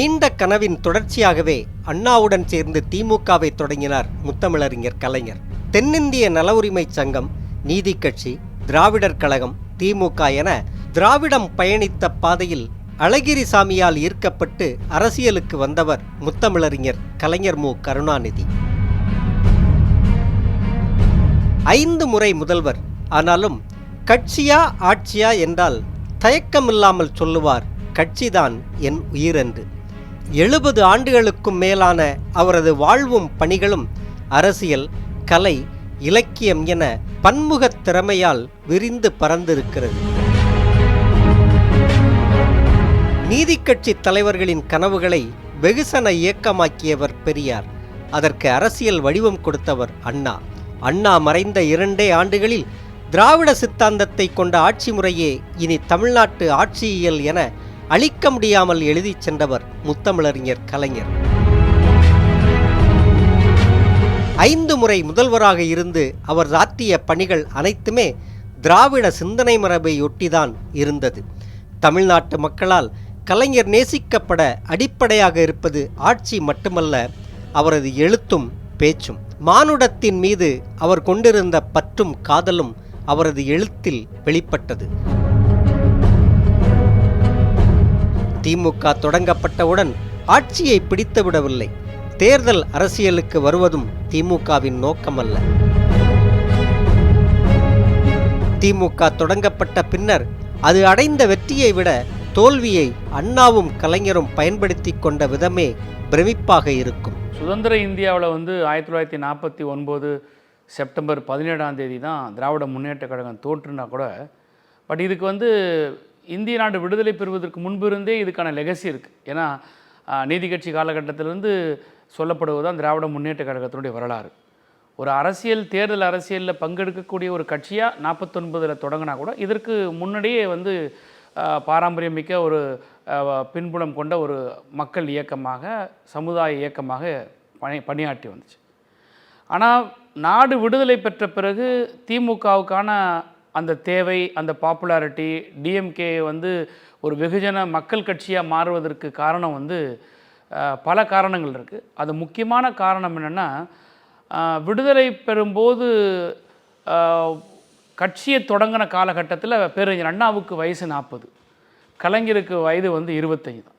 நீண்ட கனவின் தொடர்ச்சியாகவே அண்ணாவுடன் சேர்ந்து திமுகவை தொடங்கினார் முத்தமிழறிஞர் கலைஞர். தென்னிந்திய நல உரிமை சங்கம் நீதி கட்சி திராவிடர் கழகம் திமுக என திராவிடம் பயணித்த பாதையில் அழகிரிசாமியால் ஈர்க்கப்பட்டு அரசியலுக்கு வந்தவர் முத்தமிழறிஞர் கலைஞர் மு. கருணாநிதி. ஐந்து முறை முதல்வர். ஆனாலும் கட்சியா ஆட்சியா என்றால் தயக்கமில்லாமல் சொல்லுவார் கட்சிதான் என் உயிரென்று. எழுபது ஆண்டுகளுக்கும் மேலான அவரது வாழ்வும் பணிகளும் அரசியல் கலை இலக்கியம் என பன்முகத் திறமையால் விரிந்து பறந்திருக்கிறது நீதிக்கட்சி தலைவர்களின் கனவுகளை வெகுசன இயக்கமாக்கியவர் பெரியார். அதற்கு அரசியல் வடிவம் கொடுத்தவர் அண்ணா. அண்ணா மறைந்த இரண்டே ஆண்டுகளில் திராவிட சித்தாந்தத்தை கொண்ட ஆட்சி முறையே இனி தமிழ்நாட்டு ஆட்சியியல் என அழிக்க முடியாமல் எழுதிச் சென்றவர் முத்தமிழறிஞர் கலைஞர். ஐந்து முறை முதல்வராக இருந்து அவர் ஆற்றிய பணிகள் அனைத்துமே திராவிட சிந்தனை மரபை ஒட்டிதான் இருந்தது. தமிழ்நாட்டு மக்களால் கலைஞர் நேசிக்கப்பட அடிப்படையாக இருப்பது ஆட்சி மட்டுமல்ல அவரது எழுத்தும் பேச்சும். மானுடத்தின் மீது அவர் கொண்டிருந்த பற்றும் காதலும் அவரது எழுத்தில் வெளிப்பட்டது. திமுக தொடங்கப்பட்டவுடன் ஆட்சியை பிடித்துவிடவில்லை. தேர்தல் அரசியலுக்கு வருவதும் திமுகவின் நோக்கமல்ல. திமுக தொடங்கப்பட்ட பின்னர் அது அடைந்த வெற்றியை விட தோல்வியை அண்ணாவும் கலைஞரும் பயன்படுத்தி கொண்ட விதமே பிரமிப்பாக இருக்கும். சுதந்திர இந்தியாவில் வந்து ஆயிரத்தி தொள்ளாயிரத்தி நாற்பத்தி ஒன்பது செப்டம்பர் பதினேழாம் தேதி தான் திராவிட முன்னேற்ற கழகம் தோற்றுனா கூட பட் இதுக்கு வந்து இந்திய நாடு விடுதலை பெறுவதற்கு முன்பிருந்தே இதுக்கான லெகசி இருக்குது ஏன்னா நீதி கட்சி காலகட்டத்திலிருந்து சொல்லப்படுவது தான் திராவிட முன்னேற்ற கழகத்தினுடைய வரலாறு. ஒரு அரசியல் தேர்தல் அரசியலில் பங்கெடுக்கக்கூடிய ஒரு கட்சியாக நாற்பத்தொன்பதில் தொடங்கினா கூட இதற்கு முன்னாடியே வந்து பாரம்பரியம் பாரம்பரியமிக்க ஒரு பின்புலம் கொண்ட ஒரு மக்கள் இயக்கமாக சமுதாய இயக்கமாக பணி பணியாற்றி வந்துச்சு. ஆனால் நாடு விடுதலை பெற்ற பிறகு திமுகவுக்கான அந்த தேவை அந்த பாப்புலாரிட்டி டிஎம்கே வந்து ஒரு வெகுஜன மக்கள் கட்சியாக மாறுவதற்கு காரணம் வந்து பல காரணங்கள் இருக்குது அது முக்கியமான காரணம் என்னென்னா விடுதலை பெறும்போது கட்சியை தொடங்கின காலகட்டத்தில் பேரறிஞர் அண்ணாவுக்கு வயசு நாற்பது கலைஞருக்கு வயது வந்து இருபத்தைந்து. தான்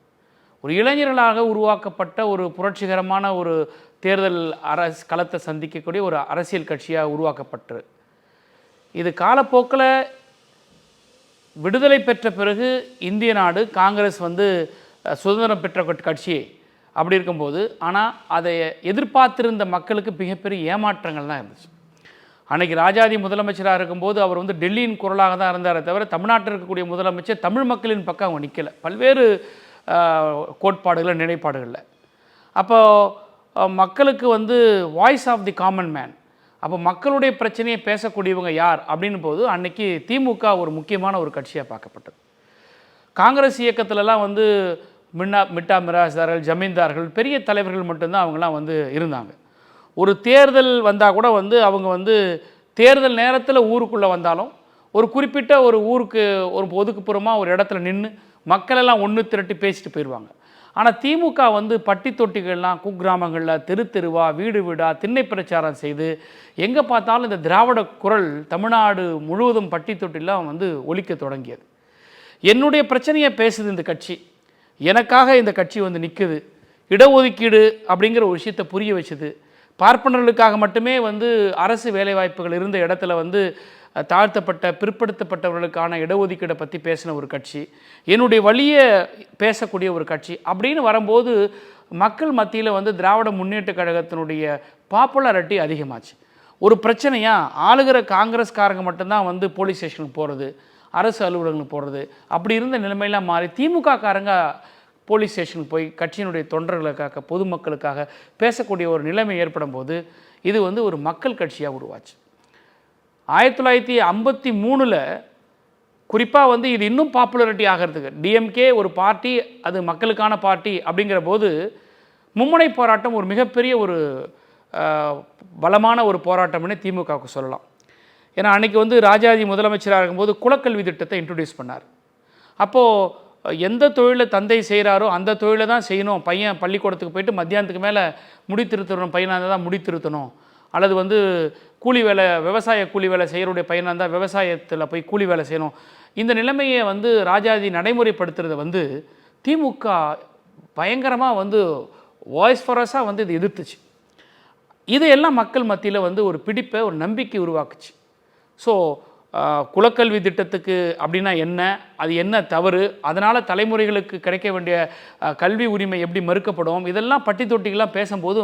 ஒரு இளைஞர்களாக உருவாக்கப்பட்ட ஒரு புரட்சிகரமான ஒரு தேர்தல் அரசு களத்தை சந்திக்கக்கூடிய ஒரு அரசியல் கட்சியாக உருவாக்கப்பட்டு இது காலப்போக்கில் விடுதலை பெற்ற பிறகு இந்திய நாடு காங்கிரஸ் வந்து சுதந்திரம் பெற்ற கட்சி அப்படி இருக்கும்போது ஆனால் அதை எதிர்பார்த்திருந்த மக்களுக்கு மிகப்பெரிய ஏமாற்றங்கள் தான் இருந்துச்சு. அன்றைக்கி ராஜாதி முதலமைச்சராக இருக்கும்போது அவர் வந்து டெல்லியின் குரலாக தான் இருந்தாரே தவிர தமிழ்நாட்டில் இருக்கக்கூடிய முதலமைச்சர் தமிழ் மக்களின் பக்கம் அவங்க நிற்கலை பல்வேறு அஹ், கோட்பாடுகள் நிலைப்பாடுகளில். அப்போது மக்களுக்கு வந்து voice of the common man அப்போ மக்களுடைய பிரச்சனையை பேசக்கூடியவங்க யார் அப்படின்னு போது அன்னைக்கு திமுக ஒரு முக்கியமான ஒரு கட்சியாக பார்க்கப்பட்டது. காங்கிரஸ் இயக்கத்திலலாம் வந்து மின்னா மிட்டா மிராஸ்தார்கள் ஜமீன்தார்கள் பெரிய தலைவர்கள் மட்டும்தான் அவங்களாம் வந்து இருந்தாங்க. ஒரு தேர்தல் வந்தால் கூட வந்து அவங்க வந்து தேர்தல் நேரத்தில் ஊருக்குள்ளே வந்தாலும் ஒரு குறிப்பிட்ட ஒரு ஊருக்கு ஒரு ஒதுக்குப்புறமாக ஒரு இடத்துல நின்று மக்களெல்லாம் ஒன்று திரட்டி பேசிட்டு போயிடுவாங்க ஆனால் திமுக வந்து பட்டி தொட்டிகள்லாம் குக்கிராமங்களில் தெரு தெருவா வீடு வீடாக திண்ணை பிரச்சாரம் செய்து எங்கே பார்த்தாலும் இந்த திராவிட குரல் தமிழ்நாடு முழுவதும் பட்டி தொட்டிலாம் வந்து ஒழிக்க தொடங்கியது. என்னுடைய பிரச்சனையை பேசுது இந்த கட்சி. எனக்காக இந்த கட்சி வந்து நிற்குது இடஒதுக்கீடு அப்படிங்கிற ஒரு விஷயத்தை புரிய வச்சுது. பார்ப்பனர்களுக்காக மட்டுமே வந்து அரசு வேலைவாய்ப்புகள் இருந்த இடத்துல வந்து தாழ்த்தப்பட்ட பிற்படுத்தப்பட்டவர்களுக்கான இடஒதுக்கீடை பற்றி பேசின ஒரு கட்சி என்னுடைய வழியை பேசக்கூடிய ஒரு கட்சி அப்படின்னு வரும்போது மக்கள் மத்தியில் வந்து திராவிட முன்னேற்ற கழகத்தினுடைய பாப்புலாரிட்டி அதிகமாச்சு. ஒரு பிரச்சனையாக ஆளுகிற காங்கிரஸ்காரங்க மட்டும்தான் வந்து போலீஸ் ஸ்டேஷனுக்கு போகிறது அரசு அலுவலகங்களுக்கு போகிறது அப்படி இருந்த நிலைமையெல்லாம் மாறி திமுக காரங்க போலீஸ் ஸ்டேஷனுக்கு போய் கட்சியினுடைய தொண்டர்களுக்காக பொதுமக்களுக்காக பேசக்கூடிய ஒரு நிலைமை ஏற்படும் போது இது வந்து ஒரு மக்கள் கட்சியாக உருவாச்சு. ஆயிரத்தி தொள்ளாயிரத்தி ஐம்பத்தி மூணில் குறிப்பாக வந்து இது இன்னும் பாப்புலரிட்டி ஆகிறதுக்கு. டிஎம்கே ஒரு பார்ட்டி அது மக்களுக்கான பார்ட்டி அப்படிங்கிற போது மும்முனை போராட்டம் ஒரு மிகப்பெரிய ஒரு பலமான ஒரு போராட்டம்னு திமுகவுக்கு சொல்லலாம். ஏன்னா அன்னைக்கு வந்து ராஜாஜி முதலமைச்சராக இருக்கும்போது குலக்கல்வி திட்டத்தை இன்ட்ரடியூஸ் பண்ணார். அப்போது எந்த தொழிலை தந்தை செய்கிறாரோ அந்த தொழிலை தான் செய்யணும். பையன் பள்ளிக்கூடத்துக்கு போயிட்டு மத்தியானத்துக்கு மேலே முடி திருத்தணும் பையனாக இருந்தால் தான் முடி திருத்தணும். அல்லது வந்து கூலி வேலை விவசாய கூலி வேலை செய்கிறோடைய பையனாக இருந்தால் விவசாயத்தில் போய் கூலி வேலை செய்யணும். இந்த நிலைமையை வந்து ராஜாஜி நடைமுறைப்படுத்துறதை வந்து திமுக பயங்கரமாக வந்து வாய்ஸ் ஃபரஸாக வந்து இது எதிர்த்துச்சு. இதையெல்லாம் மக்கள் மத்தியில் வந்து ஒரு பிடிப்பை ஒரு நம்பிக்கை உருவாக்குச்சு. ஸோ குலக்கல்வி திட்டத்துக்கு அப்படின்னா என்ன? அது என்ன தவறு? அதனால் தலைமுறைகளுக்கு கிடைக்க வேண்டிய கல்வி உரிமை எப்படி மறுக்கப்படும்? இதெல்லாம் பட்டி தொட்டிகளாக பேசும்போது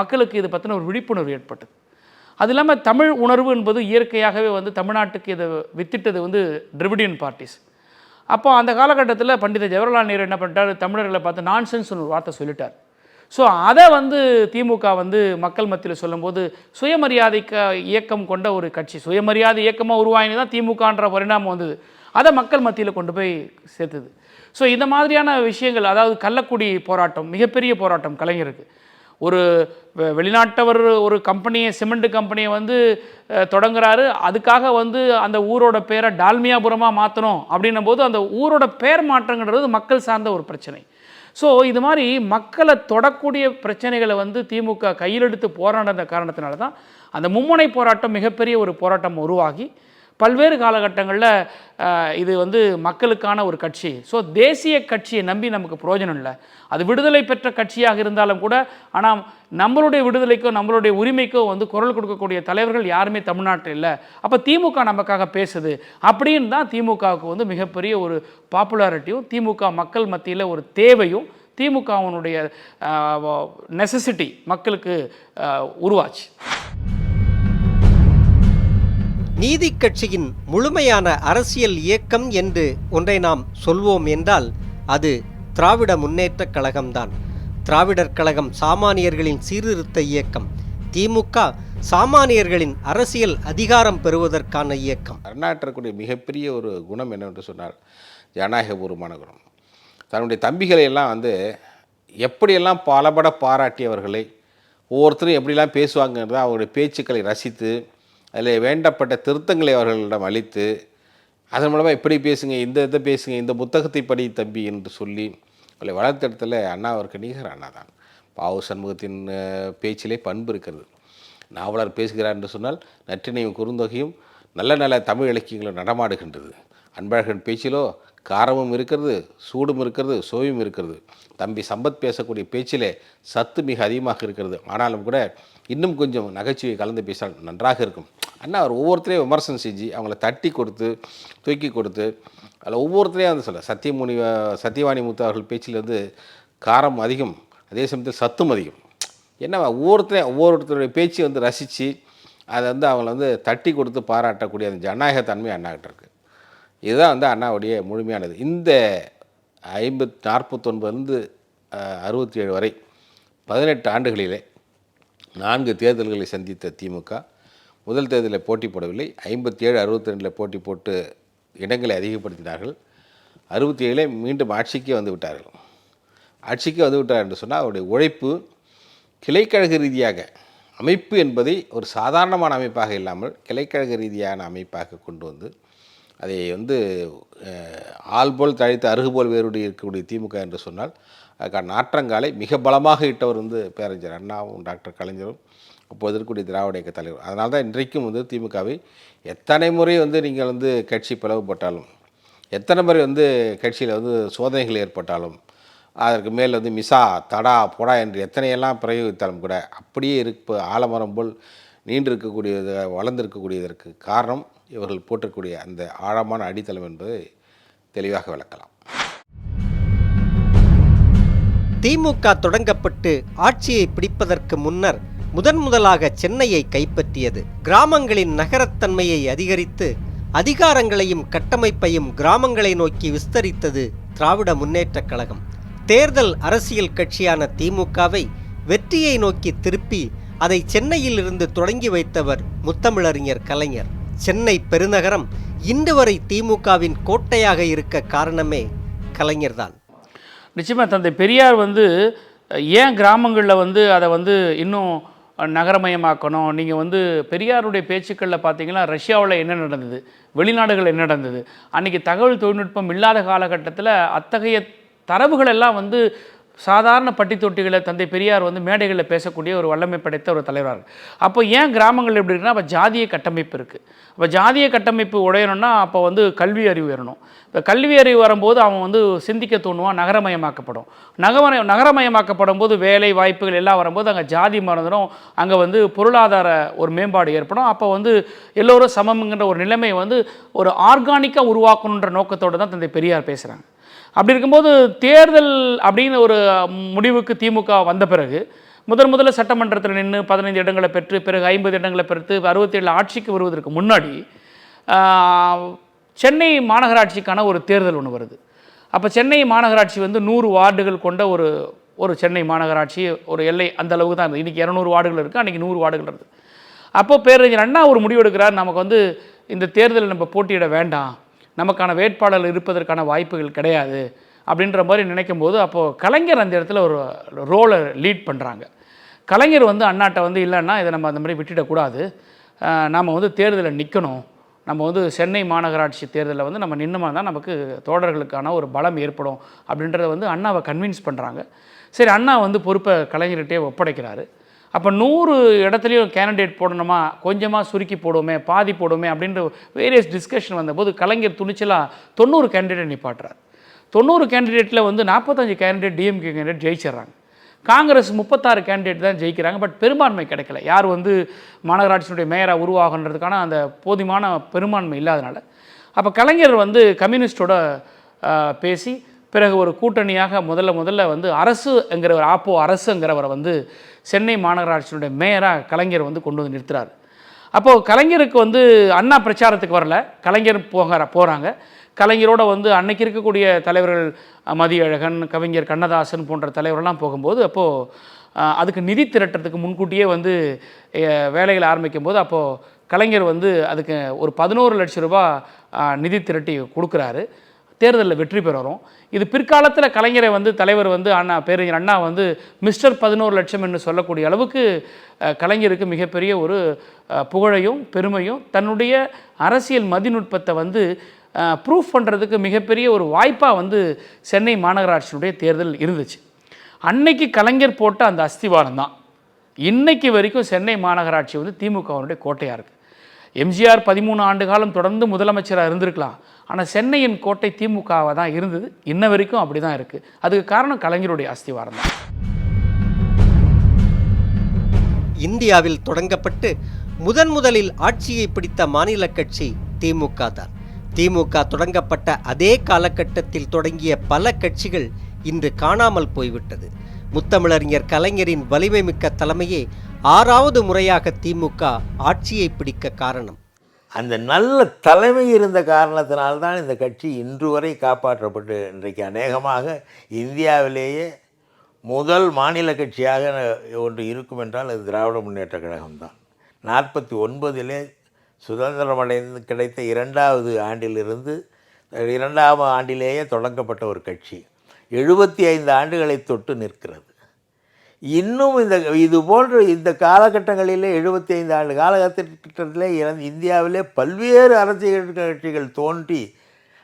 மக்களுக்கு இது பற்றின ஒரு விழிப்புணர்வு ஏற்பட்டது. அது இல்லாமல் தமிழ் உணர்வு என்பது இயற்கையாகவே வந்து தமிழ்நாட்டுக்கு இதை வித்திட்டது வந்து டிரிவிடியன் பார்ட்டிஸ் அப்போ அந்த காலகட்டத்தில் பண்டித ஜவஹர்லால் நேரு என்ன பண்ணிட்டார்? தமிழர்களை பார்த்து நான்சென்ஸ் ஒரு வார்த்தை சொல்லிட்டார். ஸோ அதை வந்து திமுக வந்து மக்கள் மத்தியில் சொல்லும்போது சுயமரியாதைக்க இயக்கம் கொண்ட ஒரு கட்சி சுயமரியாதை இயக்கமாக உருவாயினு தான் திமுகன்ற பரிணாமம் வந்தது. அதை மக்கள் மத்தியில் கொண்டு போய் சேர்த்துது. ஸோ இந்த மாதிரியான விஷயங்கள் அதாவது கள்ளக்குடி போராட்டம் மிகப்பெரிய போராட்டம் கலைஞருக்கு. ஒரு வெ- வெளிநாட்டவர் ஒரு கம்பெனியை சிமெண்ட் கம்பெனியை வந்து தொடங்குறாரு. அதுக்காக வந்து அந்த ஊரோட பேரை டால்மியாபுரமாக மாற்றணும் அப்படின்னும் போது அந்த ஊரோட பேர் மாற்றங்கிறது மக்கள் சார்ந்த ஒரு பிரச்சனை. ஸோ இது மாதிரி மக்களை தொடக்கூடிய பிரச்சனைகளை வந்து திமுக கையில் எடுத்து போராடின காரணத்தினால தான் அந்த மும்முனை போராட்டம் மிகப்பெரிய ஒரு போராட்டம் உருவாகி பல்வேறு காலகட்டங்களில் இது வந்து மக்களுக்கான ஒரு கட்சி. ஸோ தேசிய கட்சியை நம்பி நமக்கு பிரயோஜனம் இல்லை. அது விடுதலை பெற்ற கட்சியாக இருந்தாலும் கூட ஆனால் நம்மளுடைய விடுதலைக்கோ நம்மளுடைய உரிமைக்கோ வந்து குரல் கொடுக்கக்கூடிய தலைவர்கள் யாருமே தமிழ்நாட்டில் இல்லை. அப்போ திமுக நமக்காக பேசுது. அப்படின்னு தான் திமுகவுக்கு வந்து மிகப்பெரிய ஒரு பாப்புலாரிட்டியும் திமுக மக்கள் மத்தியில் ஒரு தேவையும் திமுகவினுடைய நெசசிட்டி மக்களுக்கு உருவாச்சு. நீதி கட்சியின் முழுமையான அரசியல் இயக்கம் என்று ஒன்றை நாம் சொல்வோம் என்றால் அது திராவிட முன்னேற்றக் கழகம்தான். திராவிடர் கழகம் சாமானியர்களின் சீர்திருத்த இயக்கம். திமுக சாமானியர்களின் அரசியல் அதிகாரம் பெறுவதற்கான இயக்கம். அண்ணாட்ட மிகப்பெரிய ஒரு குணம் என்னவென்று சொன்னால் ஜனநாயகபூர்வமான குணம். தன்னுடைய தம்பிகளை எல்லாம் வந்து எப்படியெல்லாம் பலபட பாராட்டியவர்களை ஒவ்வொருத்தரும் எப்படிலாம் பேசுவாங்கன்றத அவருடைய பேச்சுக்களை ரசித்து அதில் வேண்டப்பட்ட திருத்தங்களை அவர்களிடம் அளித்து அதன் மூலமாக இப்படி பேசுங்க இந்த இதை பேசுங்க இந்த புத்தகத்தை படி தம்பி என்று சொல்லி அவளை வளர்த்தெடுத்தில் அண்ணா அவருக்கு நிகர் அண்ணா தான். பாவு சண்முகத்தின் பேச்சிலே பண்பு இருக்கிறது. நாவலர் பேசுகிறார் என்று சொன்னால் நற்றினையும் குறுந்தொகையும் நல்ல நல்ல தமிழ் இலக்கியங்களும் நடமாடுகின்றது. அன்பழகன் பேச்சிலோ காரமும் இருக்கிறது சூடும் இருக்கிறது சுவையும் இருக்கிறது. தம்பி சம்பத் பேசக்கூடிய பேச்சிலே சத்து மிக அதிகமாக இருக்கிறது. ஆனாலும் கூட இன்னும் கொஞ்சம் நகைச்சுவை கலந்து பேசினால் நன்றாக இருக்கும். அண்ணா அவர் ஒவ்வொருத்தரையும் விமர்சனம் செஞ்சு அவங்கள தட்டி கொடுத்து தூக்கி கொடுத்து அதில் ஒவ்வொருத்தரையும் வந்து சொல்ல சத்தியமுனி சத்தியவாணி முத்து அவர்கள் பேச்சில் வந்து காரம் அதிகம் அதே சமயத்தில் சத்தும் அதிகம். என்ன ஒவ்வொருத்தரையும் ஒவ்வொருத்தருடைய பேச்சு வந்து ரசித்து அதை வந்து அவங்கள வந்து தட்டி கொடுத்து பாராட்டக்கூடிய அந்த ஜனநாயக தன்மை அண்ணாகிட்ட இருக்குது இதுதான் வந்து அண்ணாவுடைய முழுமையானது. இந்த ஐம்பத் நாற்பத்தொன்பதுலேருந்து அறுபத்தி ஏழு வரை பதினெட்டு ஆண்டுகளிலே நான்கு தேர்தல்களை சந்தித்த திமுக முதல் தேர்தலில் போட்டி போடவில்லை ஐம்பத்தி ஏழு அறுபத்தி ரெண்டில் போட்டி போட்டு இடங்களை அதிகப்படுத்தினார்கள். அறுபத்தி ஏழில் மீண்டும் ஆட்சிக்கே வந்து விட்டார்கள். ஆட்சிக்கு வந்து விட்டார் என்று சொன்னால் அவருடைய உழைப்பு கிளைக்கழக ரீதியாக அமைப்பு என்பதை ஒரு சாதாரணமான அமைப்பாக இல்லாமல் கிளைக்கழக ரீதியான அமைப்பாக கொண்டு வந்து அதை வந்து ஆள் போல் தழைத்து அருகு போல் வேறுடைய இருக்கக்கூடிய திமுக என்று சொன்னால் அதுக்கான நாற்றங்காலை மிக பலமாக இட்டவர் வந்து பேரறிஞர் அண்ணாவும் டாக்டர் கலைஞரும் அப்போது இருக்கக்கூடிய திராவிட இயக்க தலைவர். அதனால தான் இன்றைக்கும் வந்து திமுகவை எத்தனை முறை வந்து நீங்கள் வந்து கட்சி பிளவுபட்டாலும் எத்தனை முறை வந்து கட்சியில் வந்து சோதனைகள் ஏற்பட்டாலும் அதற்கு மேல் வந்து மிசா தடா பொடா என்று எத்தனையெல்லாம் பிரயோகித்தாலும் கூட அப்படியே இருப்ப ஆலமரம் போல் நீண்டிருக்கக்கூடியதாக வளர்ந்திருக்கக்கூடியதற்கு காரணம் இவர்கள் போற்றக்கூடிய அந்த ஆழமான அடித்தளம் என்பதை தெளிவாக விளக்கலாம். திமுக தொடங்கப்பட்டு ஆட்சியை பிடிப்பதற்கு முன்னர் முதன் முதலாக சென்னையை கைப்பற்றியது. கிராமங்களின் நகரத்தன்மையை அதிகரித்து அதிகாரங்களையும் கட்டமைப்பையும் கிராமங்களை நோக்கி விஸ்தரித்தது திராவிட முன்னேற்றக் கழகம். தேர்தல் அரசியல் கட்சியான திமுகவை வெற்றியை நோக்கி திருப்பி அதை சென்னையில் இருந்து தொடங்கி வைத்தவர் முத்தமிழறிஞர் கலைஞர். சென்னை பெருநகரம் இன்று வரை திமுகவின் கோட்டையாக இருக்க காரணமே கலைஞர்தான். நிச்சயமாக தந்தை பெரியார் வந்து ஏன் கிராமங்களில் வந்து அதை வந்து இன்னும் நகரமயமாக்கணும்? நீங்கள் வந்து பெரியாருடைய பேச்சுக்களில் பார்த்தீங்கன்னா ரஷ்யாவில் என்ன நடந்தது? வெளிநாடுகள் என்ன நடந்தது? அன்றைக்கி தகவல் தொழில்நுட்பம் இல்லாத காலகட்டத்தில் அத்தகைய தரவுகளெல்லாம் வந்து சாதாரண பட்டி தொட்டிகளை தந்தை பெரியார் வந்து மேடைகளில் பேசக்கூடிய ஒரு வல்லமை படைத்த ஒரு தலைவராக அப்போ ஏன் கிராமங்கள் எப்படி இருக்குன்னா அப்போ ஜாதிய கட்டமைப்பு இருக்குது அப்போ ஜாதிய கட்டமைப்பு உடையணும்னா அப்போ வந்து கல்வி அறிவு வரணும் இப்போ கல்வி அறிவு வரும்போது அவன் வந்து சிந்திக்க தோணுவான் நகரமயமாக்கப்படும். நகர நகரமயமாக்கப்படும் போது வேலை வாய்ப்புகள் எல்லாம் வரும்போது அங்கே ஜாதி மறந்துடும். அங்கே வந்து பொருளாதார ஒரு மேம்பாடு ஏற்படும். அப்போ வந்து எல்லோரும் சமம்ங்கிற ஒரு நிலைமையை வந்து ஒரு ஆர்கானிக்காக உருவாக்கணுன்ற நோக்கத்தோடு தான் தந்தை பெரியார் பேசுகிறாங்க அப்படி இருக்கும்போது தேர்தல் அப்படின்னு ஒரு முடிவுக்கு திமுக வந்த பிறகு முதன் முதல்ல சட்டமன்றத்தில் நின்று பதினைந்து இடங்களை பெற்று பிறகு ஐம்பது இடங்களை பெற்று அறுபத்தேழு ஆட்சிக்கு வருவதற்கு முன்னாடி சென்னை மாநகராட்சிக்கான ஒரு தேர்தல் ஒன்று வருது. அப்போ சென்னை மாநகராட்சி வந்து நூறு வார்டுகள் கொண்ட ஒரு ஒரு சென்னை மாநகராட்சி ஒரு எல்லை அந்த அளவுக்கு தான் இருந்தது. இன்றைக்கி இரநூறு வார்டுகள் இருக்குது அன்றைக்கி நூறு வார்டுகள் இருக்குது அப்போ பேரறிஞர் அண்ணா ஒரு முடிவெடுக்கிறார் நமக்கு வந்து இந்த தேர்தலில் நம்ம போட்டியிட வேண்டாம். நமக்கான வேட்பாளர் இருப்பதற்கான வாய்ப்புகள் கிடையாது அப்படின்ற மாதிரி நினைக்கும் போது அப்போது கலைஞர் அந்த இடத்துல ஒரு ரோலை லீட் பண்ணுறாங்க கலைஞர் வந்து அண்ணாட்ட வந்து இல்லைன்னா இதை நம்ம அந்த மாதிரி விட்டுடக்கூடாது நாம் வந்து தேர்தலில் நிற்கணும் நம்ம வந்து சென்னை மாநகராட்சி தேர்தலில் வந்து நம்ம நின்றுமா தான் நமக்கு தோழர்களுக்கான ஒரு பலம் ஏற்படும் அப்படின்றத வந்து அண்ணாவை கன்வின்ஸ் பண்ணுறாங்க சரி அண்ணா வந்து பொறுப்பை கலைஞர்கிட்டே ஒப்படைக்கிறாரு. அப்போ நூறு இடத்துலையும் கேண்டிடேட் போடணுமா? கொஞ்சமாக சுருக்கி போடுவோமே பாதி போடுவோமே அப்படின்ற வேரியஸ் டிஸ்கஷன் வந்தபோது கலைஞர் துணிச்சலாக தொண்ணூறு கேண்டிடேட் நிப்பாட்டுறார். தொண்ணூறு கேண்டிடேட்டில் வந்து நாற்பத்தஞ்சு கேண்டிடேட் டிஎம்கே கேண்டிடேட் ஜெயிச்சிடுறாங்க. காங்கிரஸ் முப்பத்தாறு கேண்டிடேட் தான் ஜெயிக்கிறாங்க பட் பெரும்பான்மை கிடைக்கல. யார் வந்து மாநகராட்சியினுடைய மேயராக உருவாகன்றதுக்கான அந்த போதுமான பெரும்பான்மை இல்லாதனால. அப்போ கலைஞர் வந்து கம்யூனிஸ்டோட பேசி பிறகு ஒரு கூட்டணியாக முதல்ல முதல்ல வந்து அரசு என்கிற ஆப்போ அரசுங்கிறவரை வந்து சென்னை மாநகராட்சியினுடைய மேயராக கலைஞர் வந்து கொண்டு வந்து நிறுத்துறாரு. அப்போது கலைஞருக்கு வந்து அண்ணா பிரச்சாரத்துக்கு வரல. கலைஞர் போகிற போகிறாங்க கலைஞரோட வந்து அன்னைக்கு இருக்கக்கூடிய தலைவர்கள் மதியழகன் கவிஞர் கண்ணதாசன் போன்ற தலைவர்கள்லாம் போகும்போது அப்போது அதுக்கு நிதி திரட்டுறதுக்கு முன்கூட்டியே வந்து வேலைகளை வேலைகள் ஆரம்பிக்கும் போது அப்போது கலைஞர் வந்து அதுக்கு ஒரு பதினோரு லட்சம் ரூபாய் நிதி திரட்டி கொடுக்குறாரு. தேர்தலில் வெற்றி பெறறோம். இது பிற்காலத்தில் கலைஞரை வந்து தலைவர் வந்து அண்ணா பேரறிஞர் அண்ணா வந்து மிஸ்டர் பதினோரு லட்சம் என்று சொல்லக்கூடிய அளவுக்கு கலைஞருக்கு மிகப்பெரிய ஒரு புகழையும் பெருமையும் தன்னுடைய அரசியல் மதிநுட்பத்தை வந்து ப்ரூஃப் பண்ணுறதுக்கு மிகப்பெரிய ஒரு வாய்ப்பாக வந்து சென்னை மாநகராட்சியினுடைய தேர்தல் இருந்துச்சு. அன்னைக்கு கலைஞர் போட்ட அந்த அஸ்திவாரம் தான். இன்னைக்கு வரைக்கும் சென்னை மாநகராட்சி வந்து திமுகவினுடைய கோட்டையாக இருக்குது எம்ஜிஆர் பதிமூணு ஆண்டு காலம் தொடர்ந்து முதலமைச்சராக இருந்திருக்கலாம். ஆனால் சென்னையின் கோட்டை திமுகவாக தான் இருந்தது. இன்ன வரைக்கும் அப்படி தான் இருக்குது அதுக்கு காரணம் கலைஞருடைய அஸ்திவாரம் தான். இந்தியாவில் தொடங்கப்பட்டு முதன் முதலில் ஆட்சியை பிடித்த மாநில கட்சி திமுக தான். திமுக தொடங்கப்பட்ட அதே காலகட்டத்தில் தொடங்கிய பல கட்சிகள் இன்று காணாமல் போய்விட்டது. முத்தமிழறிஞர் கலைஞரின் வலிமை மிக்க தலைமையே ஆறாவது முறையாக திமுக ஆட்சியை பிடிக்க காரணம். அந்த நல்ல தலைமை இருந்த காரணத்தினால்தான் இந்த கட்சி இன்று வரை காப்பாற்றப்பட்டு இன்றைக்கு அநேகமாக இந்தியாவிலேயே முதல் மாநில கட்சியாக ஒன்று இருக்கும் என்றால் அது திராவிட முன்னேற்ற கழகம்தான். நாற்பத்தி ஒன்பதிலே சுதந்திரமடைந்து கிடைத்த இரண்டாவது ஆண்டிலிருந்து இரண்டாம் ஆண்டிலேயே தொடங்கப்பட்ட ஒரு கட்சி. எழுபத்தி ஐந்து ஆண்டுகளை தொட்டு நிற்கிறது. இன்னும் இந்த இது போன்ற இந்த காலகட்டங்களிலே எழுபத்தி ஐந்து ஆண்டு காலகட்டத்திலே இறந்து இந்தியாவிலே பல்வேறு அரசியல் கட்சிகள் தோன்றி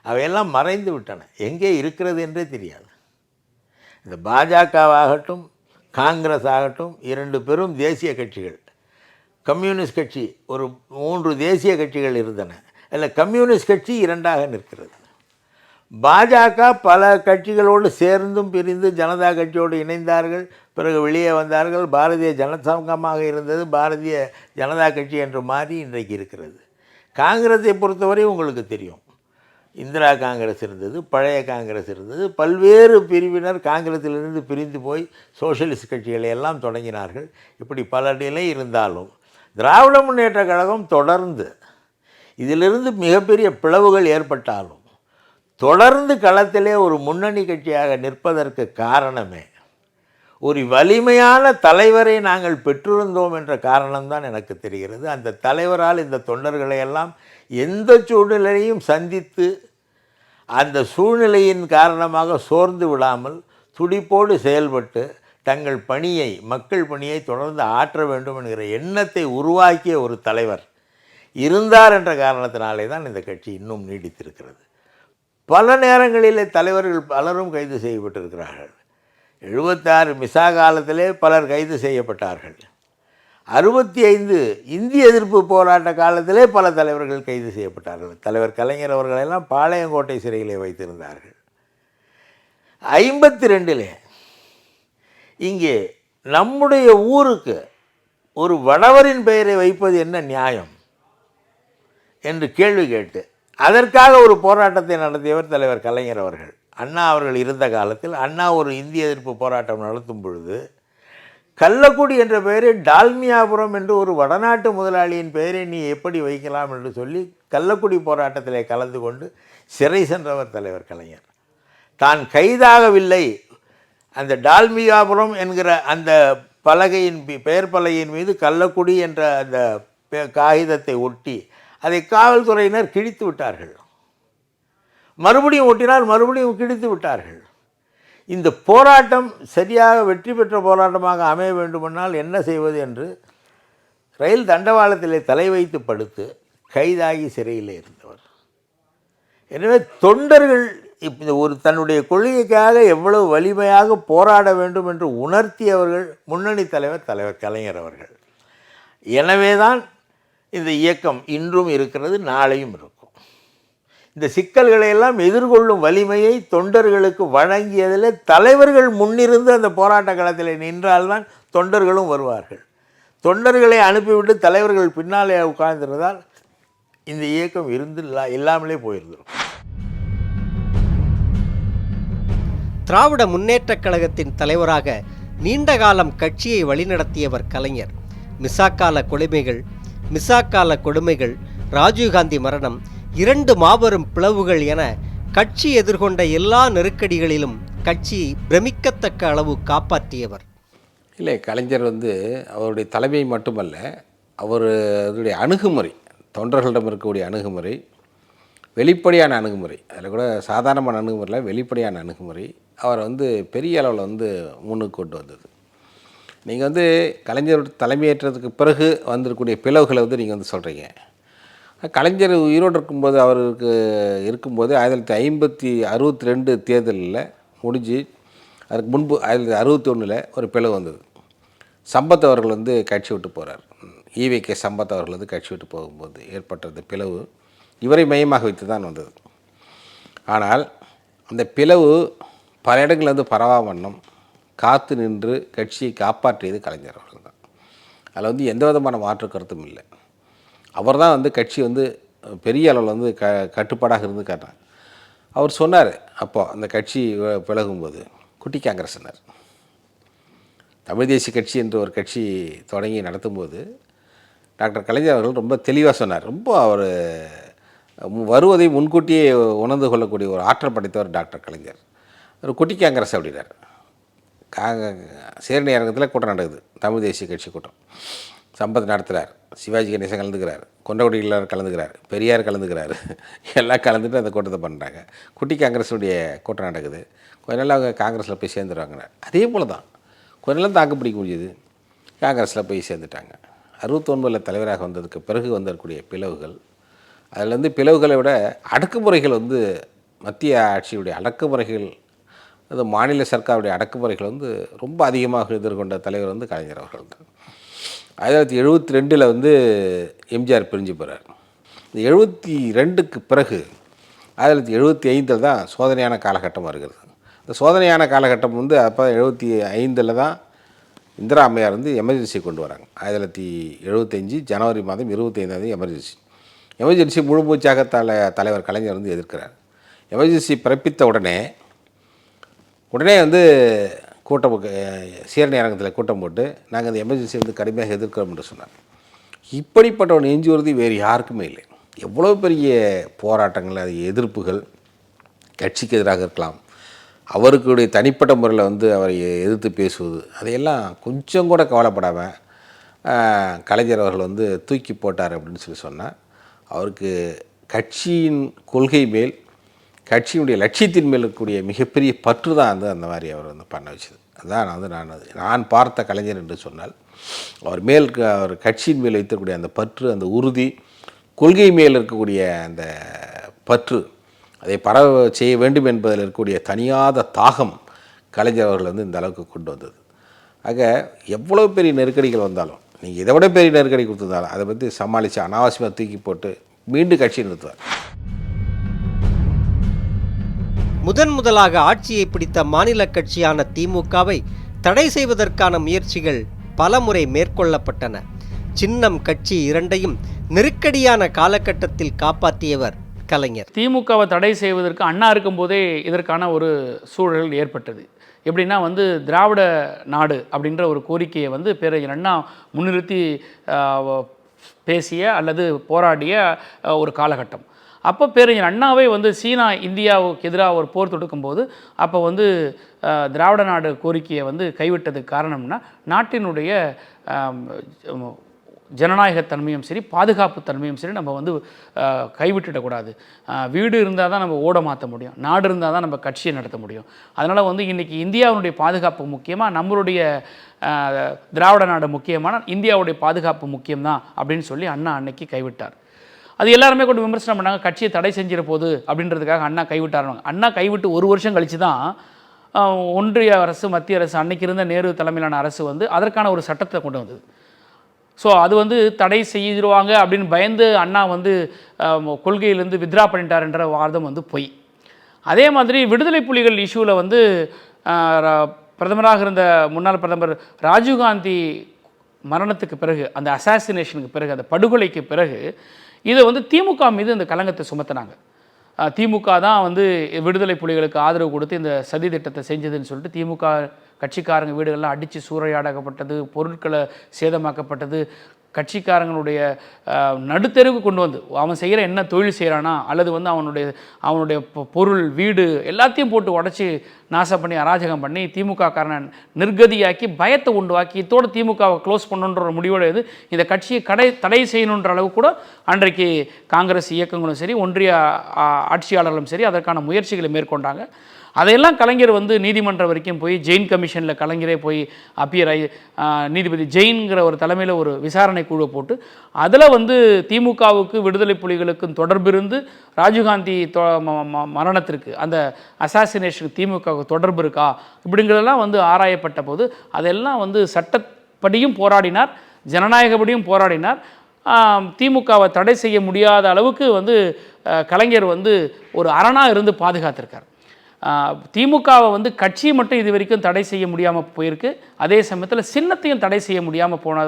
அவையெல்லாம் மறைந்து விட்டன. எங்கே இருக்கிறது என்றே தெரியாது. இந்த பாஜகவாகட்டும் காங்கிரஸ் ஆகட்டும் இரண்டு பெரும் தேசிய கட்சிகள் கம்யூனிஸ்ட் கட்சி ஒரு மூன்று தேசிய கட்சிகள் இருந்தன. அதில் கம்யூனிஸ்ட் கட்சி இரண்டாக நிற்கிறது. பாஜக பல கட்சிகளோடு சேர்ந்தும் பிரிந்து ஜனதா கட்சியோடு இணைந்தார்கள். பிறகு வெளியே வந்தார்கள். பாரதிய ஜனசங்கமாக இருந்தது. பாரதிய ஜனதா கட்சி என்று மாறி இன்றைக்கு இருக்கிறது. காங்கிரஸை பொறுத்தவரை உங்களுக்கு தெரியும். இந்திரா காங்கிரஸ் இருந்தது பழைய காங்கிரஸ் இருந்தது. பல்வேறு பிரிவினர் காங்கிரஸிலிருந்து பிரிந்து போய் சோசியலிஸ்ட் கட்சிகளை எல்லாம் தொடங்கினார்கள். இப்படி பல நிலை இருந்தாலும் திராவிட முன்னேற்ற கழகம் தொடர்ந்து இதிலிருந்து மிகப்பெரிய பிளவுகள் ஏற்பட்டாலும் தொடர்ந்து களத்திலே ஒரு முன்னணி கட்சியாக நிற்பதற்கு காரணமே ஒரு வலிமையான தலைவரை நாங்கள் பெற்றிருந்தோம் என்ற காரணம்தான் எனக்கு தெரிகிறது. அந்த தலைவரால் இந்த தொண்டர்களை எல்லாம் எந்த சூழ்நிலையையும் சந்தித்து அந்த சூழ்நிலையின் காரணமாக சோர்ந்து விடாமல் துடிப்போடு செயல்பட்டு தங்கள் பணியை மக்கள் பணியை தொடர்ந்து ஆற்ற வேண்டும் என்கிற எண்ணத்தை உருவாக்கிய ஒரு தலைவர் இருந்தார் என்ற காரணத்தினாலே தான் இந்த கட்சி இன்னும் நீடித்திருக்கிறது. பல நேரங்களில் தலைவர்கள் பலரும் கைது செய்யப்பட்டிருக்கிறார்கள். எழுபத்தாறு மிசா காலத்திலே பலர் கைது செய்யப்பட்டார்கள். அறுபத்தி ஐந்து இந்திய எதிர்ப்பு போராட்ட காலத்திலே பல தலைவர்கள் கைது செய்யப்பட்டார்கள். தலைவர் கலைஞர் அவர்களெல்லாம் பாளையங்கோட்டை சிறையிலே வைத்திருந்தார்கள். ஐம்பத்தி ரெண்டிலே இங்கே நம்முடைய ஊருக்கு ஒரு வடவரின் பெயரை வைப்பது என்ன நியாயம்? என்று கேள்வி கேட்டு அதற்காக ஒரு போராட்டத்தை நடத்தியவர் தலைவர் கலைஞர் அவர்கள். அண்ணா அவர்கள் இருந்த காலத்தில் அண்ணா ஒரு இந்திய எதிர்ப்பு போராட்டம் நடத்தும் பொழுது கள்ளக்குடி என்ற பெயரை டால்மியாபுரம் என்று ஒரு வடநாட்டு முதலாளியின் பெயரை நீ எப்படி வைக்கலாம் என்று சொல்லி கள்ளக்குடி போராட்டத்திலே கலந்து கொண்டு சிறை சென்றவர் தலைவர் கலைஞர். தான் கைதாகவில்லை. அந்த டால்மியாபுரம் என்கிற அந்த பலகையின் பெயர் பலகையின் மீது கள்ளக்குடி என்ற அந்த காகிதத்தை ஒட்டி அதை காவல்துறையினர் கிழித்து விட்டார்கள். மறுபடியும் ஓட்டினால் மறுபடியும் கிழித்து விட்டார்கள். இந்த போராட்டம் சரியாக வெற்றி பெற்ற போராட்டமாக அமைய வேண்டுமென்றால் என்ன செய்வது என்று ரயில் தண்டவாளத்திலே தலை வைத்து படுத்து கைதாகி சிறையில் இருந்தவர். எனவே தொண்டர்கள் இந்த ஒரு தன்னுடைய கொள்கைக்காக எவ்வளவு வலிமையாக போராட வேண்டும் என்று உணர்த்தியவர்கள் முன்னணி தலைவர் தலைவர் கலைஞர் அவர்கள். எனவே தான் இந்த இயக்கம் இன்றும் இருக்கிறது நாளையும் இருக்கும். இந்த சிக்கல்களை எல்லாம் எதிர்கொள்ளும் வலிமையை தொண்டர்களுக்கு வழங்கியதில் தலைவர்கள் முன்னிருந்து அந்த போராட்ட களத்தில் நின்றால்தான் தொண்டர்களும் வருவார்கள். தொண்டர்களை அனுப்பிவிட்டு தலைவர்கள் பின்னாலே உட்கார்ந்திருந்தால் இந்த இயக்கம் இருந்து இல்லா இல்லாமலே போயிருந்துடும் திராவிட முன்னேற்றக் கழகத்தின் தலைவராக நீண்ட காலம் கட்சியை வழிநடத்தியவர் கலைஞர். மிசாக்கால கொடுமைகள் மிசாக்கால கொடுமைகள் ராஜீவ்காந்தி மரணம் இரண்டு மாபெரும் பிளவுகள் என கட்சி எதிர்கொண்ட எல்லா நெருக்கடிகளிலும் கட்சி பிரமிக்கத்தக்க அளவு காப்பாற்றியவர். இல்லை கலைஞர் வந்து அவருடைய தலைமை மட்டுமல்ல அவருடைய அணுகுமுறை தொண்டர்களிடம் இருக்கக்கூடிய அணுகுமுறை வெளிப்படையான அணுகுமுறை அதில் கூட சாதாரணமான அணுகுமுறையில் வெளிப்படையான அணுகுமுறை அவரை வந்து பெரிய அளவில் வந்து முன்னுக்கு கொண்டு வந்தது. நீங்கள் வந்து கலைஞர் தலைமையேற்றதுக்கு பிறகு வந்திருக்கக்கூடிய பிளவுகளை வந்து நீங்கள் வந்து சொல்கிறீங்க. கலைஞர் உயிரோடு இருக்கும்போது அவருக்கு இருக்கும்போது ஆயிரத்தி தொள்ளாயிரத்தி ஐம்பத்தி அறுபத்தி ரெண்டு தேர்தலில் முடிஞ்சு அதுக்கு முன்பு ஆயிரத்தி தொள்ளாயிரத்தி அறுபத்தி ஒன்றில் ஒரு பிளவு வந்தது. சம்பத் அவர்கள் வந்து கட்சி விட்டு போகிறார் ஈவி கே சம்பத் அவர்கள் வந்து கட்சி விட்டு போகும்போது ஏற்பட்டது பிளவு இவரை மையமாக வைத்து தான் வந்தது. ஆனால் அந்த பிளவு பல இடங்களில் வந்து பரவா வண்ணம் காத்து நின்று கட்சியை காப்பாற்றியது கலைஞர் அவர்கள் தான் அதில் வந்து எந்த விதமான மாற்று கருத்தும் இல்லை. அவர் தான் வந்து கட்சி வந்து பெரிய அளவில் வந்து க கட்டுப்பாடாக இருந்து காட்டினார் அவர் சொன்னார் அப்போ அந்த கட்சி வ- பிளகும்போது குட்டி காங்கிரஸ்னார் தமிழ் தேசிய கட்சி என்று ஒரு கட்சி தொடங்கி நடத்தும்போது டாக்டர் கலைஞர் அவர்கள் ரொம்ப தெளிவாக சொன்னார். ரொம்ப அவர் வருவதை முன்கூட்டியே உணர்ந்து கொள்ளக்கூடிய ஒரு ஆற்றல் படைத்தவர் டாக்டர் கலைஞர். ஒரு குட்டி காங்கிரஸ் அப்படின்னார். காங்க சேரணி அரங்கத்தில் கூட்டம் நடக்குது. தமிழ் தேசிய கட்சி கூட்டம் சம்பத் நடத்துகிறார் சிவாஜி கணேசன் கலந்துக்கிறார். கொண்டகுடியில் கலந்துக்கிறார். பெரியார் கலந்துக்கிறார். எல்லாம் கலந்துட்டு அந்த கூட்டத்தை பண்ணுறாங்க. குட்டி காங்கிரஸுடைய கூட்டம் நடக்குது. கொஞ்ச நாள் அவங்க காங்கிரஸில் போய் சேர்ந்துருவாங்க அதே போல் தான். கொஞ்ச நாள் தாக்கு பிடிக்க முடியுது காங்கிரஸில் போய் சேர்ந்துட்டாங்க. அறுபத்தொன்பதில் தலைவராக வந்ததுக்கு பிறகு வந்திருக்கக்கூடிய பிளவுகள் அதில் வந்து பிளவுகளை விட அடக்குமுறைகள் வந்து மத்திய ஆட்சியுடைய அடக்குமுறைகள் அது மாநில சர்க்காருடைய அடக்குமுறைகள் வந்து ரொம்ப அதிகமாக எதிர்கொண்ட தலைவர் வந்து கலைஞர் அவர்கள். தான் ஆயிரத்தி தொள்ளாயிரத்தி எழுபத்தி ரெண்டில் வந்து எம்ஜிஆர் பிரிஞ்சு போகிறார் இந்த எழுபத்தி ரெண்டுக்கு பிறகு ஆயிரத்தி தொள்ளாயிரத்தி எழுபத்தி ஐந்தில் தான் சோதனையான காலகட்டம் வருகிறது. இந்த சோதனையான காலகட்டம் வந்து அப்போ எழுபத்தி ஐந்தில் தான் இந்திரா அம்மையார் வந்து எமர்ஜென்சி கொண்டு வராங்க. ஆயிரத்தி தொள்ளாயிரத்தி எழுபத்தஞ்சி ஜனவரி மாதம் இருபத்தைந்தாந்தேதி எமர்ஜென்சி. எமர்ஜென்சி முழு மூச்சாக தலை தலைவர் கலைஞர் வந்து எதிர்க்கிறார். எமர்ஜென்சி பிறப்பித்த உடனே உடனே வந்து கூட்டம் அஹ், சீரணி அரங்கத்தில் கூட்டம் போட்டு நாங்கள் இந்த எமர்ஜென்சி வந்து கடுமையாக எதிர்க்கிறோம் என்று சொன்னார். இப்படிப்பட்ட ஒரு நெஞ்சுறுதி வேறு யாருக்குமே இல்லை. எவ்வளோ பெரிய போராட்டங்கள் அது எதிர்ப்புகள் கட்சிக்கு எதிராக இருக்கலாம். அவருக்குடைய தனிப்பட்ட முறையில் வந்து அவரை எதிர்த்து பேசுவது அதையெல்லாம் கொஞ்சம் கூட கவலைப்படாமல் கலைஞர் அவர்கள் வந்து தூக்கி போட்டார் அப்படின்னு சொல்லி சொன்னால் அவருக்கு கட்சியின் கொள்கை மேல் கட்சியினுடைய லட்சியத்தின் மேல் இருக்கக்கூடிய மிகப்பெரிய பற்று தான் வந்து அந்த மாதிரி அவர் வந்து பண்ண வச்சது. அதான் நான் வந்து நான் நான் பார்த்த கலைஞர் என்று சொன்னால் அவர் மேல் க- அவர் கட்சியின் மேல் வைத்திருக்கக்கூடிய அந்த பற்று அந்த உறுதி கொள்கை மேல் இருக்கக்கூடிய அந்த பற்று அதை பரவ செய்ய வேண்டும் என்பதில் இருக்கக்கூடிய தனியாத தாகம் கலைஞர் அவர்கள் வந்து இந்த அளவுக்கு கொண்டு வந்தது. ஆக எவ்வளோ பெரிய நெருக்கடிகள் வந்தாலும் நீங்கள் இதை விட பெரிய நெருக்கடி கொடுத்துருந்தாலும் அதை பற்றி சமாளித்து அனாவசியமாக தூக்கி போட்டு மீண்டும் கட்சி நிறுத்துவார். முதன் முதலாக ஆட்சியை பிடித்த மாநில கட்சியான திமுகவை தடை செய்வதற்கான முயற்சிகள் பலமுறை மேற்கொள்ளப்பட்டன. சின்னம் கட்சி இரண்டையும் நெருக்கடியான காலகட்டத்தில் காப்பாற்றியவர் கலைஞர். திமுகவை தடை செய்வதற்கு அண்ணா இருக்கும்போதே இதற்கான ஒரு சூழல் ஏற்பட்டது. எப்படின்னா வந்து திராவிட நாடு அப்படின்ற ஒரு கோரிக்கையை வந்து பேரறிஞர் அண்ணா முன்னிறுத்தி பேசிய அல்லது போராடிய ஒரு காலகட்டம். அப்போ பேரறிஞர் அண்ணாவே வந்து சீனா இந்தியாவுக்கு எதிராக ஒரு போர் தொடுக்கும்போது அப்போ வந்து திராவிட நாடு கோரிக்கையை வந்து கைவிட்டதுக்கு காரணம்னா நாட்டினுடைய ஜனநாயகத்தன்மையும் சரி பாதுகாப்பு தன்மையும் சரி நம்ம வந்து கைவிட்டுடக்கூடாது வீடு இருந்தால் தான் நம்ம ஓட மாற்ற முடியும். நாடு இருந்தால் தான் நம்ம கட்சியை நடத்த முடியும். அதனால் வந்து இன்றைக்கி இந்தியாவுடைய பாதுகாப்பு முக்கியமாக நம்மளுடைய திராவிட நாடு முக்கியமான இந்தியாவுடைய பாதுகாப்பு முக்கியம்தான் அப்படின்னு சொல்லி அண்ணா அன்னைக்கு கைவிட்டார். அது எல்லாருமே கொண்டு விமர்சனம் பண்ணாங்க கட்சியை தடை செஞ்சிட போது அப்படின்றதுக்காக அண்ணா கைவிட்டாருவாங்க அண்ணா கைவிட்டு ஒரு வருஷம் கழித்து தான் ஒன்றிய அரசு மத்திய அரசு அன்னைக்கு இருந்த நேரு தலைமையிலான அரசு வந்து அதற்கான ஒரு சட்டத்தை கொண்டு வந்தது. ஸோ அது வந்து தடை செய்திருவாங்க அப்படின்னு பயந்து அண்ணா வந்து கொள்கையிலேருந்து வித்ரா பண்ணிட்டாருன்ற வாதம் வந்து பொய். அதே மாதிரி விடுதலை புலிகள் இஷ்யூவில் வந்து பிரதமராக இருந்த முன்னாள் பிரதமர் ராஜீவ்காந்தி மரணத்துக்கு பிறகு அந்த அசாசினேஷனுக்கு பிறகு அந்த படுகொலைக்கு பிறகு இதை வந்து திமுக மீது இந்த கலங்கத்தை சுமத்தினாங்க. திமுக தான் வந்து விடுதலை புலிகளுக்கு ஆதரவு கொடுத்து இந்த சதி திட்டத்தை செஞ்சதுன்னு சொல்லிட்டு திமுக கட்சிக்காரங்க வீடுகள்லாம் அடித்து சூறையாடப்பட்டது பொருட்களை சேதமாக்கப்பட்டது கட்சிக்காரங்களுடைய நடுத்தெருவுக்கு கொண்டு வந்து அவன் செய்கிற என்ன தொழில் செய்கிறானா அல்லது வந்து அவனுடைய அவனுடைய பொ- பொருள் வீடு எல்லாத்தையும் போட்டு உடச்சி நாசம் பண்ணி அராஜகம் பண்ணி திமுக காரனை நிர்கதியாக்கி பயத்தை உண்டுவாக்கி இத்தோடு திமுகவை க்ளோஸ் பண்ணுன்ற ஒரு முடிவோடு இது இந்த கட்சியை கடை தடை செய்யணுன்ற அளவு கூட அன்றைக்கு காங்கிரஸ் இயக்கங்களும் சரி ஒன்றிய ஆட்சியாளர்களும் சரி அதற்கான முயற்சிகளை மேற்கொண்டாங்க. அதையெல்லாம் கலைஞர் வந்து நீதிமன்றம் வரைக்கும் போய் ஜெயின் கமிஷனில் கலைஞரே போய் அப்பியர் ஆகி நீதிபதி ஜெயின்கிற ஒரு தலைமையில் ஒரு விசாரணை குழுவை போட்டு அதில் வந்து திமுகவுக்கு விடுதலை புலிகளுக்கும் தொடர்பு இருந்து ராஜீவ்காந்தி தொ- ம- ம- மரணத்திற்கு அந்த அசாசினேஷனுக்கு திமுகவுக்கு தொடர்பு இருக்கா இப்படிங்கிறதெல்லாம் வந்து ஆராயப்பட்ட போது அதெல்லாம் வந்து சட்டப்படியும் போராடினார் ஜனநாயகப்படியும் போராடினார். திமுகவை தடை செய்ய முடியாத அளவுக்கு வந்து கலைஞர் வந்து ஒரு அரணாக இருந்து பாதுகாத்திருக்கார். திமுகவை வந்து கட்சி மட்டும் இது வரைக்கும் தடை செய்ய முடியாமல் போயிருக்கு. அதே சமயத்தில் சின்னத்தையும் தடை செய்ய முடியாமல் போன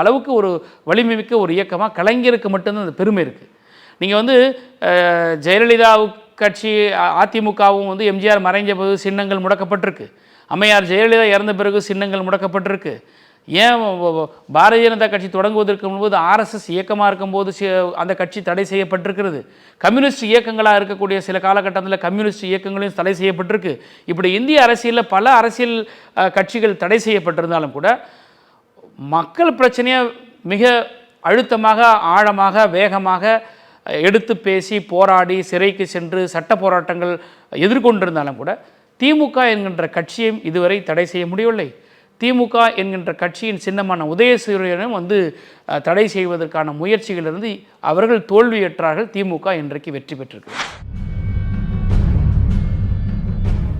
அளவுக்கு ஒரு வலிமைமிக்க ஒரு இயக்கமாக கலைஞருக்கு மட்டும்தான் அந்த பெருமை இருக்குது நீங்கள் வந்து ஜெயலலிதா கட்சி அதிமுகவும் வந்து எம்ஜிஆர் மறைஞ்ச போது சின்னங்கள் முடக்கப்பட்டிருக்கு. அம்மையார் ஜெயலலிதா இறந்த பிறகு சின்னங்கள் முடக்கப்பட்டிருக்கு. ஏன் பாரதிய ஜனதா கட்சி தொடங்குவதற்கு முன்போது ஆர்எஸ்எஸ் இயக்கமாக இருக்கும்போது அந்த கட்சி தடை செய்யப்பட்டிருக்கிறது. கம்யூனிஸ்ட் இயக்கங்களாக இருக்கக்கூடிய சில காலகட்டத்தில் கம்யூனிஸ்ட் இயக்கங்களையும் தடை செய்யப்பட்டிருக்கு. இப்படி இந்திய அரசியலில் பல அரசியல் கட்சிகள் தடை செய்யப்பட்டிருந்தாலும் கூட மக்கள் பிரச்சனையை மிக அழுத்தமாக ஆழமாக வேகமாக எடுத்து பேசி போராடி சிறைக்கு சென்று சட்ட போராட்டங்கள் எதிர்கொண்டிருந்தாலும் கூட திமுக என்கின்ற கட்சியையும் இதுவரை தடை செய்ய முடியவில்லை. திமுக என்கின்ற கட்சியின் சின்னமான உதயசூரியனும் வந்து தடை செய்வதற்கான முயற்சிகளிலிருந்து அவர்கள் தோல்வியுற்றார்கள். திமுக இன்றைக்கு வெற்றி பெற்றிருக்கிறது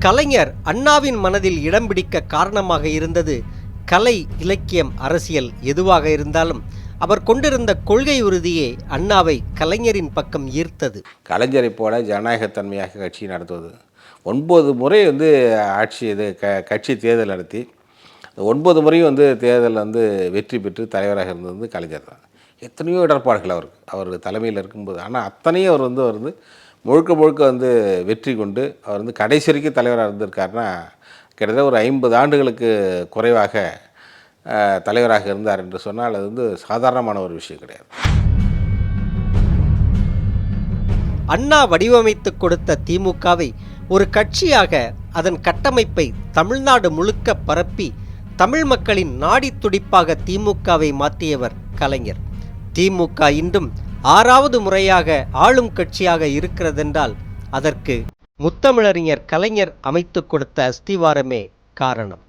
கலைஞர் அண்ணாவின் மனதில் இடம் பிடிக்க காரணமாக இருந்தது கலை இலக்கியம் அரசியல் எதுவாக இருந்தாலும் அவர் கொண்டிருந்த கொள்கை உறுதியே அண்ணாவை கலைஞரின் பக்கம் ஈர்த்தது. கலைஞரை போல ஜனநாயகத்தன்மையாக கட்சி நடத்துவது. ஒன்பது முறை வந்து ஆட்சி இது க கட்சி தேர்தல் நடத்தி ஒன்பது முறையும் வந்து தேர்தல் வந்து வெற்றி பெற்று தலைவராக இருந்தது வந்து கலைஞர் தான். எத்தனையோ இடர்பாடுகள் அவருக்கு அவர் தலைமையில் இருக்கும்போது. ஆனால் அத்தனையும் அவர் வந்து அவர் வந்து முழுக்க முழுக்க வந்து வெற்றி கொண்டு அவர் வந்து கடைசி வரைக்கும் தலைவராக இருந்திருக்காருன்னா கிட்டத்தட்ட ஒரு ஐம்பது ஆண்டுகளுக்கு குறைவாக தலைவராக இருந்தார் என்று சொன்னால் அது வந்து சாதாரணமான ஒரு விஷயம் கிடையாது. அண்ணா வடிவமைத்து கொடுத்த திமுகவை ஒரு கட்சியாக அதன் கட்டமைப்பை தமிழ்நாடு முழுக்க பரப்பி தமிழ் மக்களின் நாடி துடிப்பாக திமுகவை மாற்றியவர் கலைஞர். திமுக இன்றும் ஆறாவது முறையாக ஆளும் கட்சியாக இருக்கிறதென்றால் அதற்கு முத்தமிழறிஞர் கலைஞர் அமைத்து கொடுத்த அஸ்திவாரமே காரணம்.